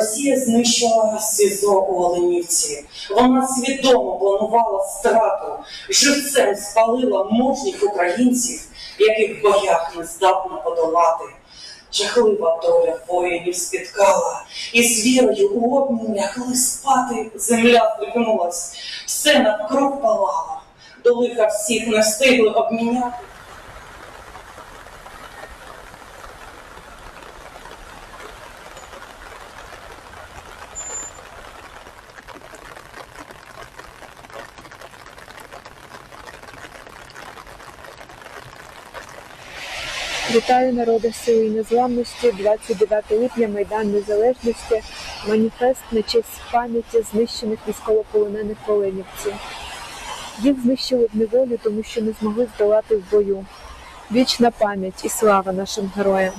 Росія знищила СІЗО у Оленівці. Вона свідомо планувала страту, живцем спалила мужніх українців, яких в боях не здатна подолати. Жахлива доля воїнів спіткала, і з вірою у обмін лягли спати. Земля здригнулась, все навкруг палало, до лиха всіх не встигли обміняти. Вітаю народи сили і незламності. 29 липня Майдан Незалежності. Маніфест на честь пам'яті знищених військовополонених Оленівців. Їх знищили в неволі, тому що не змогли здолати в бою. Вічна пам'ять і слава нашим героям.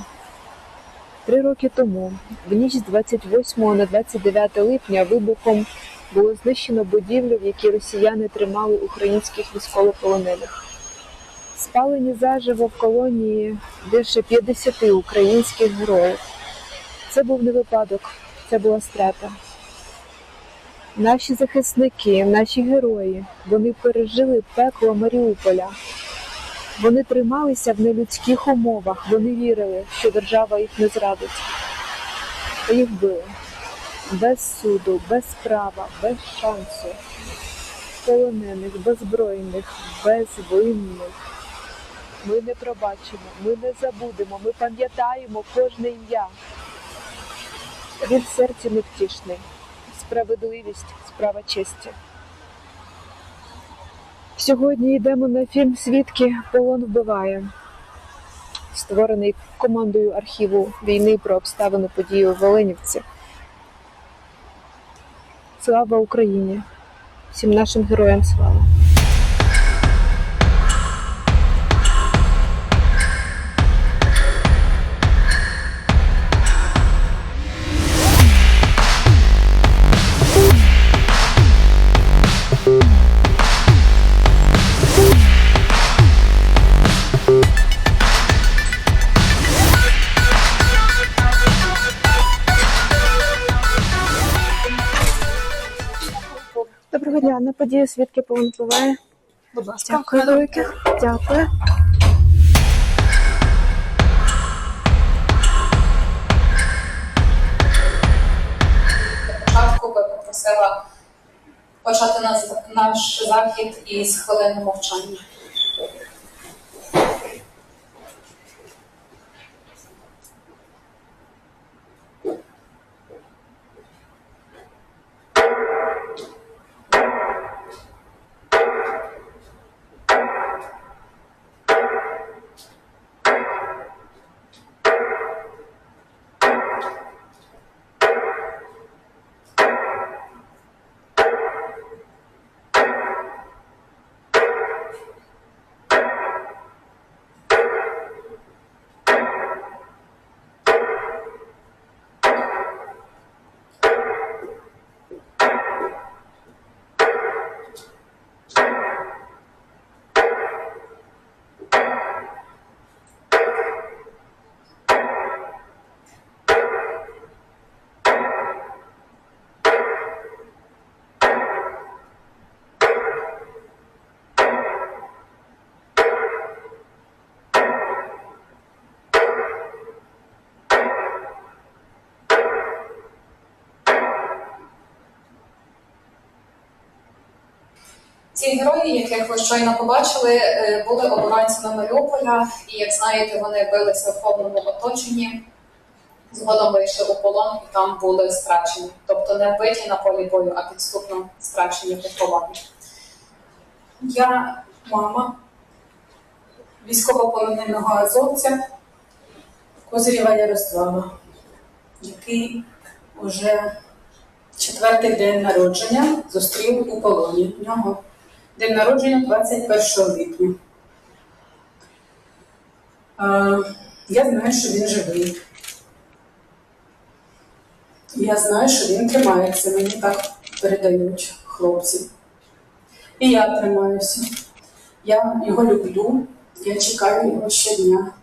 Три роки тому, в ніч з 28 на 29 липня, вибухом було знищено будівлю, в якій росіяни тримали українських військовополонених. Спалені заживо в колонії більше 50 українських героїв. Це був не випадок, це була страта. Наші захисники, наші герої, вони пережили пекло Маріуполя. Вони трималися в нелюдських умовах, вони вірили, що держава їх не зрадить. Їх били без суду, без права, без шансу. Полонених, беззбройних, безвинних. Ми не пробачимо, ми не забудемо, ми пам'ятаємо кожне ім'я. Він в серці невтішний. Справедливість, справа честі. Сьогодні йдемо на фільм Свідки Полон вбиває, створений командою архіву війни про обставини події у Волинівці. Слава Україні! Всім нашим героям слава! Подію свідки полон впливає. Будь ласка. Дякую велике. Дякую. Початку би попросила почати наш захід із хвилини мовчання. Ці герої, яких ви щойно побачили, е, були оборонцями Маріуполя, і як знаєте, вони билися в повному оточенні. Згодом вийшли у полон і там були страчені. Тобто не вбиті на полі бою, а підступно страчені поховані. Я мама військовополоненого азовця Козирєва Ярослава, який уже четвертий день народження зустрів у полоні. В нього день народження 21 липня. Я знаю, що він живий. Я знаю, що він тримається. Мені так передають хлопці. І я тримаюся. Я його люблю, я чекаю його щодня.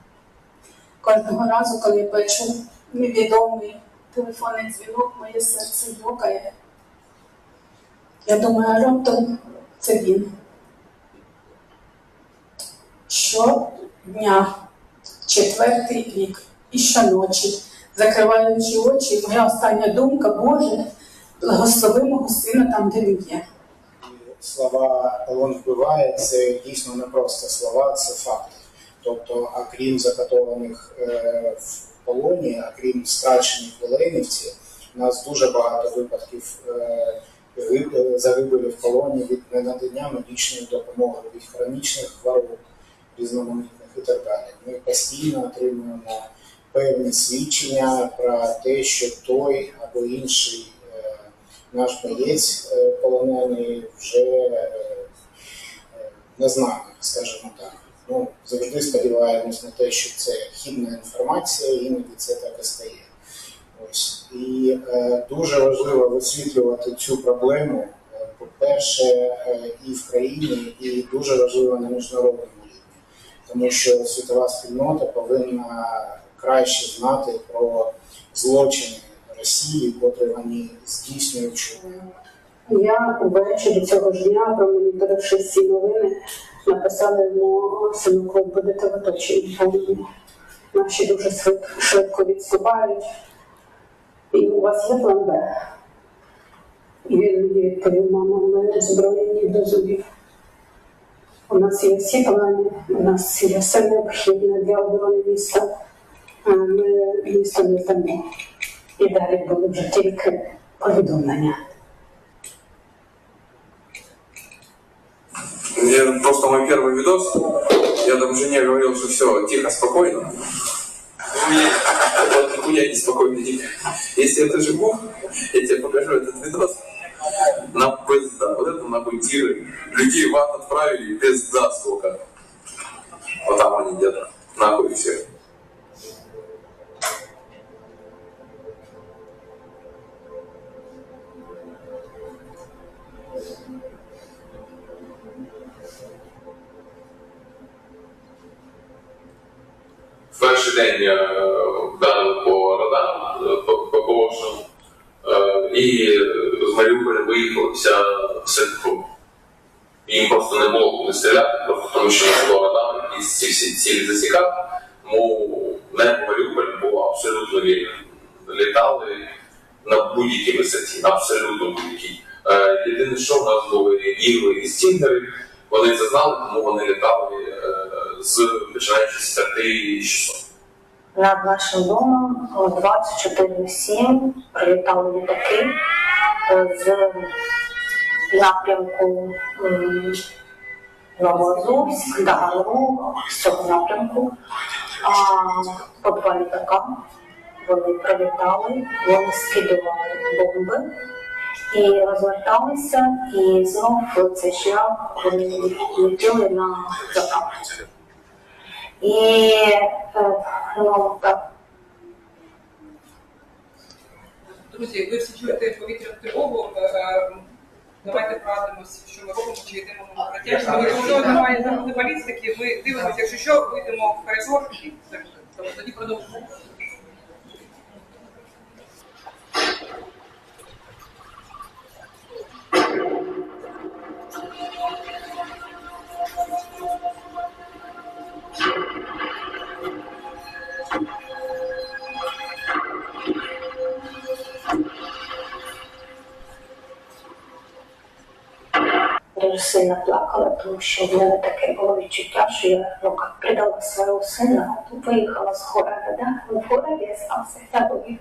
Кожного разу, коли печу невідомий телефонний дзвінок, моє серце йокає. Я думаю, раптом це він. Щодня, четвертий рік, і щоночі, закриваючи очі, моя остання думка, Боже, благослови мого сина там, де він є. слова полон вбиває, це дійсно не просто слова, це факти. Тобто, окрім закатованих е, в полоні, окрім страчених в Оленівці, у нас дуже багато випадків е, загибелі в полоні від ненадання медичної допомоги, від хронічних хвороб різноманітних і так далі. Ми постійно отримуємо певні свідчення про те, що той або інший е, наш боєць е, полонений вже е, е, незнаний, скажімо так. Ну, завжди сподіваємось на те, що це хідна інформація, іноді це так і стає. Ось. І е, дуже важливо висвітлювати цю проблему, е, по-перше, е, і в країні, і дуже важливо на міжнародному рівні. Тому що світова спільнота повинна краще знати про злочини Росії, котрі вони здійснюють Я ввечері цього ж дня, промоніторивши всі новини, написала йому сину, будете в. Наші дуже швидко відступають. І у вас є план Б? І він мені відповів, мама, ми озброєні до зубів. У нас є всі плани, у нас є все необхідне для оборони міста. А Ми місто не здамо. І далі були вже тільки повідомлення. Мне просто мой первый видос, я там жене говорил, что все, тихо, спокойно. Мне вот нихуя не спокойно, тихо. Если это живу, я тебе покажу этот видос. На пизда. Вот это нахуй тиры. Людей в ад отправили, пизда сколько. Вот там они где-то. Нахуй все. В е, вдарили по радарам, е, по, по Е, і з Маріуполя виїхала вся ситку. Їм просто не було куди стріляти, просто тому що не було радару, і ці всі цілі засікав. Тому небо Маріуполя було абсолютно вільне. Літали на будь-якій висоті, абсолютно будь-якій. Е, єдине, що в нас були ігли і стінгери, вони це знали, тому вони літали е, з починаючи з 3600. Над нашим домом о, 24-7 прилітали літаки е, з напрямку м, Новоазовськ, Таганрог, з цього напрямку. А по два літака вони прилітали, вони скидували бомби і розверталися, і знов цей шлях вони летіли на заправку. І е, ну, так, Друзі, ви всі чуєте повітряну тривогу. е, Давайте порадимося, що ми робимо, чи йдемо на укриття. Якщо немає заради балістики, ми дивимося, якщо що, вийдемо в коридор і тоді продовжимо. сильно плакала, потому что у меня таке было відчуття, що я ну, как предала своего сына, выехала с города, да? Но в городе остался вдовый.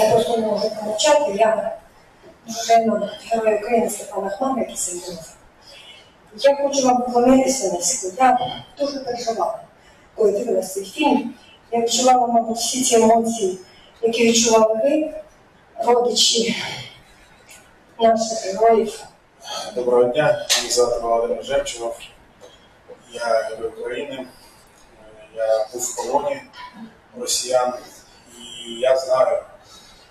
Я просто не можу помовчати. Я дружина Героя України Степана Хмара, який загинув. Я хочу вам поклонитися низько. Я дуже переживала, коли дивилася цей фільм. Я відчувала, мабуть, всі ці емоції, які відчували ви, родичі наших героїв. Доброго дня, мене звати Володимир Жемчугов. Я герой України. Я був в полоні росіян. І я знаю,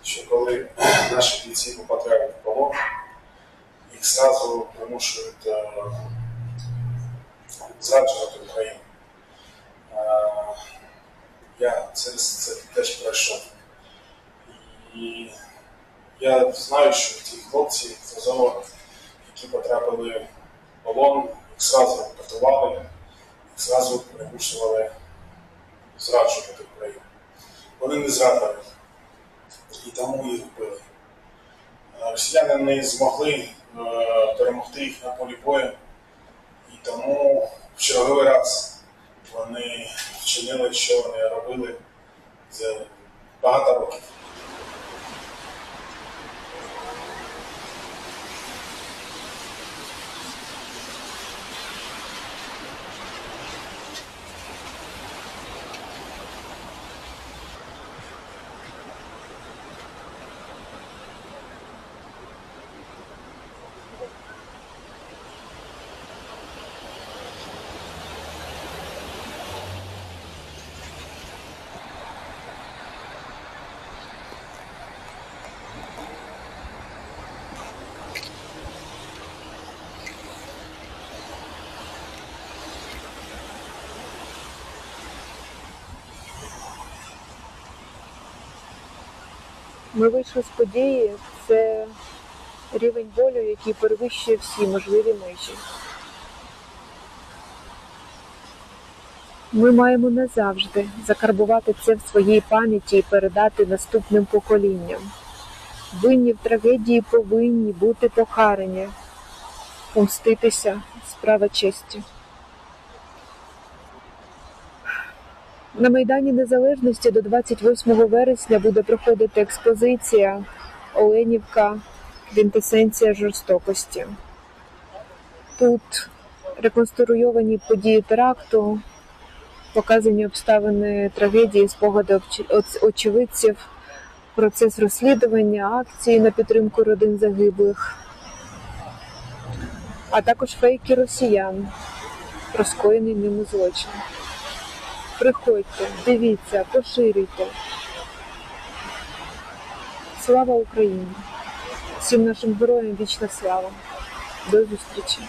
що коли наші бійці потрапляють в полон, їх зразу примушують е, зраджувати Україну. Е, Я через це теж пройшов. І я знаю, що ті хлопці з Азова, які потрапили в полон, їх зразу катували, їх зразу примушували зраджувати Україну. Вони не зрадили, і тому їх вбили. Е, Росіяни не змогли е, перемогти їх на полі бою, і тому в черговий раз вони вчинили, що вони робили за багато років. Ми вийшли з події. Це рівень болю, який перевищує всі можливі межі. Ми маємо назавжди закарбувати це в своїй пам'яті і передати наступним поколінням. Винні в трагедії повинні бути покарані, помститися справа честі. На Майдані Незалежності до 28 вересня буде проходити експозиція Оленівка Квінтесенція жорстокості. Тут реконструйовані події теракту, показані обставини трагедії, спогади очевидців, процес розслідування, акції на підтримку родин загиблих, а також фейки росіян про скоєний ними злочин. Приходьте, дивіться, поширюйте. Слава Україні! Всім нашим героям вічна слава. До зустрічі!